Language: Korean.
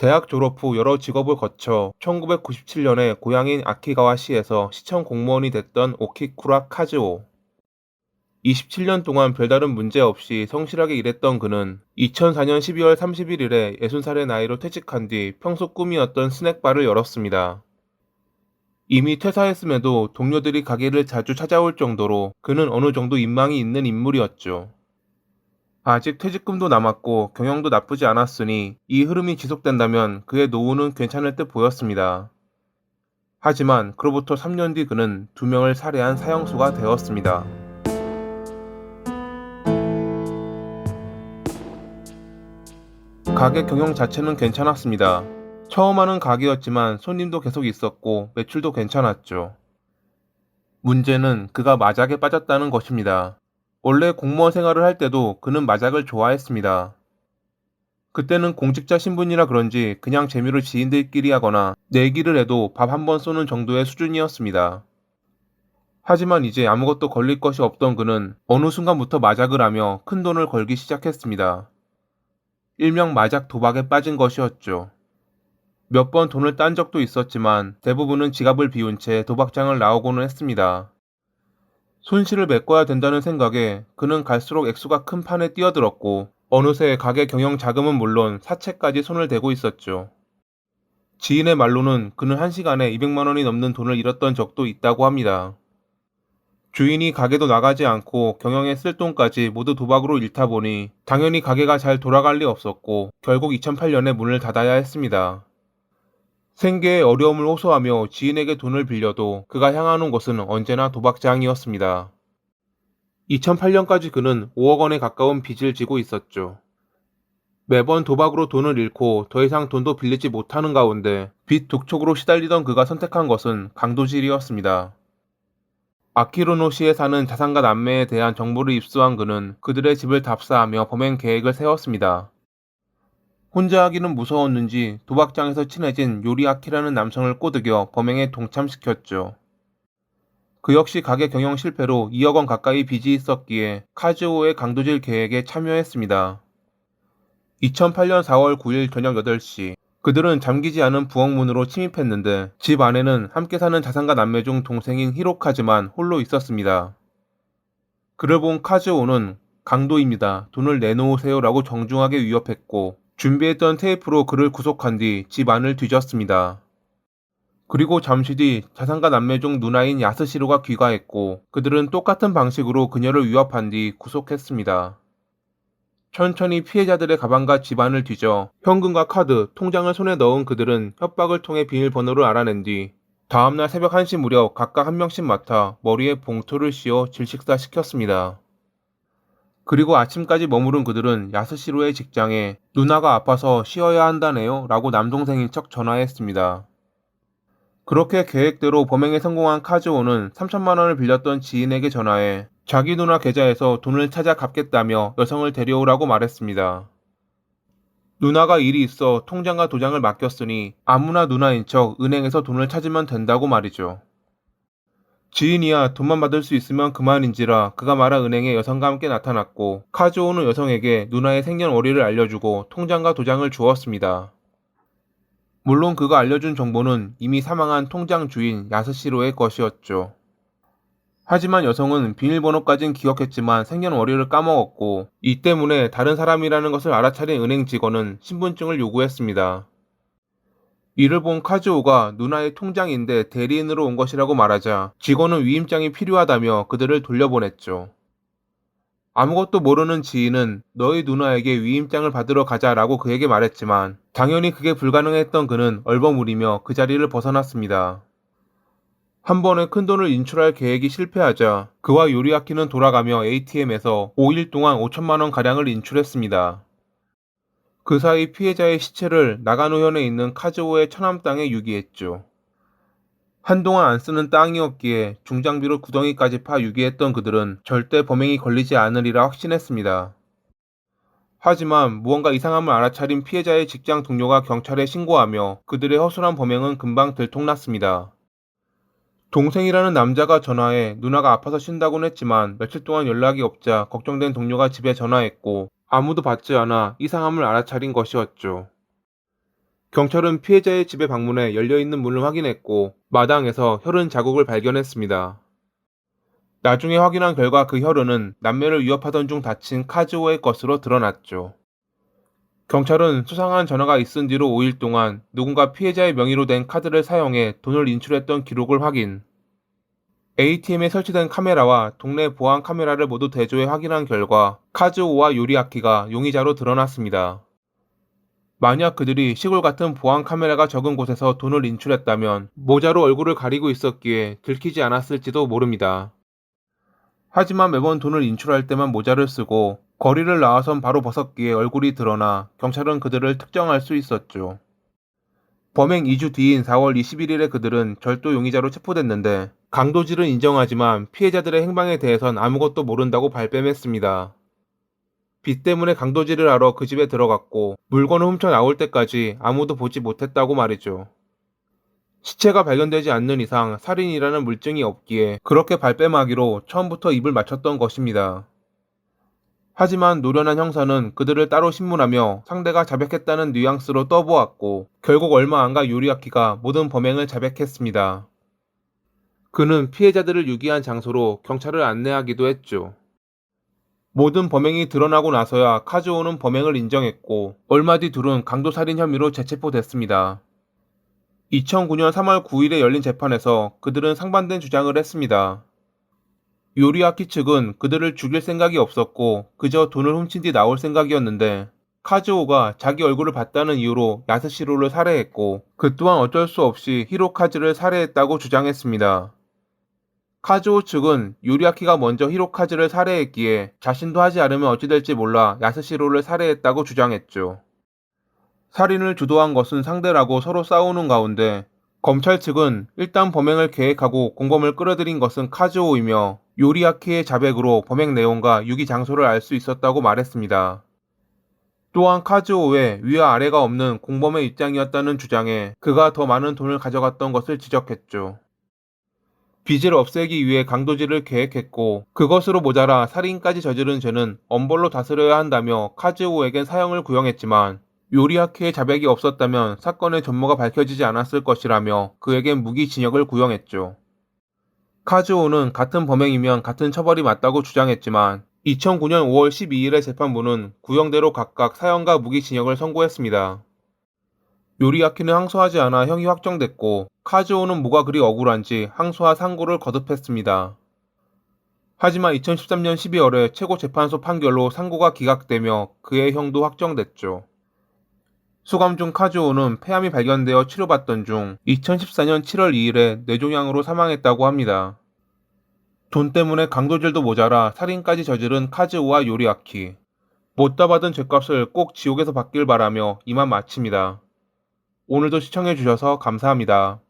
대학 졸업 후 여러 직업을 거쳐 1997년에 고향인 아키가와시에서 시청 공무원이 됐던 오키쿠라 카즈오. 27년 동안 별다른 문제 없이 성실하게 일했던 그는 2004년 12월 31일에 60살의 나이로 퇴직한 뒤 평소 꿈이었던 스낵바를 열었습니다. 이미 퇴사했음에도 동료들이 가게를 자주 찾아올 정도로 그는 어느 정도 인망이 있는 인물이었죠. 아직 퇴직금도 남았고 경영도 나쁘지 않았으니 이 흐름이 지속된다면 그의 노후는 괜찮을 듯 보였습니다. 하지만 그로부터 3년 뒤 그는 두 명을 살해한 사형수가 되었습니다. 가게 경영 자체는 괜찮았습니다. 처음 하는 가게였지만 손님도 계속 있었고 매출도 괜찮았죠. 문제는 그가 마작에 빠졌다는 것입니다. 원래 공무원 생활을 할 때도 그는 마작을 좋아했습니다. 그때는 공직자 신분이라 그런지 그냥 재미로 지인들끼리 하거나 내기를 해도 밥 한 번 쏘는 정도의 수준이었습니다. 하지만 이제 아무것도 걸릴 것이 없던 그는 어느 순간부터 마작을 하며 큰 돈을 걸기 시작했습니다. 일명 마작 도박에 빠진 것이었죠. 몇 번 돈을 딴 적도 있었지만 대부분은 지갑을 비운 채 도박장을 나오고는 했습니다. 손실을 메꿔야 된다는 생각에 그는 갈수록 액수가 큰 판에 뛰어들었고 어느새 가게 경영 자금은 물론 사채까지 손을 대고 있었죠. 지인의 말로는 그는 한 시간에 200만 원이 넘는 돈을 잃었던 적도 있다고 합니다. 주인이 가게도 나가지 않고 경영에 쓸 돈까지 모두 도박으로 잃다 보니 당연히 가게가 잘 돌아갈 리 없었고 결국 2008년에 문을 닫아야 했습니다. 생계의 어려움을 호소하며 지인에게 돈을 빌려도 그가 향하는 곳은 언제나 도박장이었습니다. 2008년까지 그는 5억 원에 가까운 빚을 지고 있었죠. 매번 도박으로 돈을 잃고 더 이상 돈도 빌리지 못하는 가운데 빚 독촉으로 시달리던 그가 선택한 것은 강도질이었습니다. 아키로노시에 사는 자산가 남매에 대한 정보를 입수한 그는 그들의 집을 답사하며 범행 계획을 세웠습니다. 혼자 하기는 무서웠는지 도박장에서 친해진 요리아키라는 남성을 꼬드겨 범행에 동참시켰죠. 그 역시 가게 경영 실패로 2억 원 가까이 빚이 있었기에 카즈오의 강도질 계획에 참여했습니다. 2008년 4월 9일 저녁 8시 그들은 잠기지 않은 부엌문으로 침입했는데 집 안에는 함께 사는 자산가 남매 중 동생인 히로카즈만 홀로 있었습니다. 그를 본 카즈오는 강도입니다. 돈을 내놓으세요 라고 정중하게 위협했고 준비했던 테이프로 그를 구속한 뒤 집 안을 뒤졌습니다. 그리고 잠시 뒤 자산가 남매 중 누나인 야스시로가 귀가했고 그들은 똑같은 방식으로 그녀를 위협한 뒤 구속했습니다. 천천히 피해자들의 가방과 집안을 뒤져 현금과 카드, 통장을 손에 넣은 그들은 협박을 통해 비밀번호를 알아낸 뒤 다음날 새벽 1시 무렵 각각 한 명씩 맡아 머리에 봉투를 씌워 질식사 시켰습니다. 그리고 아침까지 머무른 그들은 야스시로의 직장에 누나가 아파서 쉬어야 한다네요 라고 남동생인 척 전화했습니다. 그렇게 계획대로 범행에 성공한 카즈오는 3천만 원을 빌렸던 지인에게 전화해 자기 누나 계좌에서 돈을 찾아 갚겠다며 여성을 데려오라고 말했습니다. 누나가 일이 있어 통장과 도장을 맡겼으니 아무나 누나인 척 은행에서 돈을 찾으면 된다고 말이죠. 지인이야 돈만 받을 수 있으면 그만인지라 그가 말한 은행에 여성과 함께 나타났고 카즈오는 여성에게 누나의 생년월일을 알려주고 통장과 도장을 주었습니다. 물론 그가 알려준 정보는 이미 사망한 통장 주인 야스시로의 것이었죠. 하지만 여성은 비밀번호까진 기억했지만 생년월일을 까먹었고 이 때문에 다른 사람이라는 것을 알아차린 은행 직원은 신분증을 요구했습니다. 이를 본 카즈오가 누나의 통장인데 대리인으로 온 것이라고 말하자 직원은 위임장이 필요하다며 그들을 돌려보냈죠. 아무것도 모르는 지인은 너희 누나에게 위임장을 받으러 가자라고 그에게 말했지만 당연히 그게 불가능했던 그는 얼버무리며 그 자리를 벗어났습니다. 한 번에 큰 돈을 인출할 계획이 실패하자 그와 요리아키는 돌아가며 ATM에서 5일 동안 5천만 원 가량을 인출했습니다. 그 사이 피해자의 시체를 나가노현에 있는 카즈오의 처남 땅에 유기했죠. 한동안 안 쓰는 땅이었기에 중장비로 구덩이까지 파 유기했던 그들은 절대 범행이 걸리지 않으리라 확신했습니다. 하지만 무언가 이상함을 알아차린 피해자의 직장 동료가 경찰에 신고하며 그들의 허술한 범행은 금방 들통났습니다. 동생이라는 남자가 전화해 누나가 아파서 쉰다고는 했지만 며칠 동안 연락이 없자 걱정된 동료가 집에 전화했고 아무도 받지 않아 이상함을 알아차린 것이었죠. 경찰은 피해자의 집에 방문해 열려있는 문을 확인했고 마당에서 혈흔 자국을 발견했습니다. 나중에 확인한 결과 그 혈흔은 남매를 위협하던 중 다친 카즈오의 것으로 드러났죠. 경찰은 수상한 전화가 있은 뒤로 5일 동안 누군가 피해자의 명의로 된 카드를 사용해 돈을 인출했던 기록을 확인. ATM에 설치된 카메라와 동네 보안 카메라를 모두 대조해 확인한 결과 카즈오와 요리아키가 용의자로 드러났습니다. 만약 그들이 시골 같은 보안 카메라가 적은 곳에서 돈을 인출했다면 모자로 얼굴을 가리고 있었기에 들키지 않았을지도 모릅니다. 하지만 매번 돈을 인출할 때만 모자를 쓰고 거리를 나와선 바로 벗었기에 얼굴이 드러나 경찰은 그들을 특정할 수 있었죠. 범행 2주 뒤인 4월 21일에 그들은 절도 용의자로 체포됐는데 강도질은 인정하지만 피해자들의 행방에 대해선 아무것도 모른다고 발뺌했습니다. 빚 때문에 강도질을 하러 그 집에 들어갔고 물건을 훔쳐 나올 때까지 아무도 보지 못했다고 말이죠. 시체가 발견되지 않는 이상 살인이라는 물증이 없기에 그렇게 발뺌하기로 처음부터 입을 맞췄던 것입니다. 하지만 노련한 형사는 그들을 따로 신문하며 상대가 자백했다는 뉘앙스로 떠보았고 결국 얼마 안가 요리아키가 모든 범행을 자백했습니다. 그는 피해자들을 유기한 장소로 경찰을 안내하기도 했죠. 모든 범행이 드러나고 나서야 카즈오는 범행을 인정했고 얼마 뒤 둘은 강도살인 혐의로 재체포됐습니다. 2009년 3월 9일에 열린 재판에서 그들은 상반된 주장을 했습니다. 요리아키 측은 그들을 죽일 생각이 없었고 그저 돈을 훔친 뒤 나올 생각이었는데 카즈오가 자기 얼굴을 봤다는 이유로 야스시로를 살해했고 그 또한 어쩔 수 없이 히로카즈를 살해했다고 주장했습니다. 카즈오 측은 요리아키가 먼저 히로카즈를 살해했기에 자신도 하지 않으면 어찌 될지 몰라 야스시로를 살해했다고 주장했죠. 살인을 주도한 것은 상대라고 서로 싸우는 가운데 검찰 측은 일단 범행을 계획하고 공범을 끌어들인 것은 카즈오이며 요리아키의 자백으로 범행 내용과 유기 장소를 알 수 있었다고 말했습니다. 또한 카즈오의 위와 아래가 없는 공범의 입장이었다는 주장에 그가 더 많은 돈을 가져갔던 것을 지적했죠. 빚을 없애기 위해 강도질을 계획했고 그것으로 모자라 살인까지 저지른 죄는 엄벌로 다스려야 한다며 카즈오에겐 사형을 구형했지만 요리아키의 자백이 없었다면 사건의 전모가 밝혀지지 않았을 것이라며 그에겐 무기징역을 구형했죠. 카즈오는 같은 범행이면 같은 처벌이 맞다고 주장했지만 2009년 5월 12일의 재판부는 구형대로 각각 사형과 무기징역을 선고했습니다. 요리아키는 항소하지 않아 형이 확정됐고 카즈오는 뭐가 그리 억울한지 항소와 상고를 거듭했습니다. 하지만 2013년 12월에 최고재판소 판결로 상고가 기각되며 그의 형도 확정됐죠. 수감 중 카즈오는 폐암이 발견되어 치료받던 중 2014년 7월 2일에 뇌종양으로 사망했다고 합니다. 돈 때문에 강도질도 모자라 살인까지 저지른 카즈오와 요리아키. 못다 받은 죄값을 꼭 지옥에서 받길 바라며 이만 마칩니다. 오늘도 시청해주셔서 감사합니다.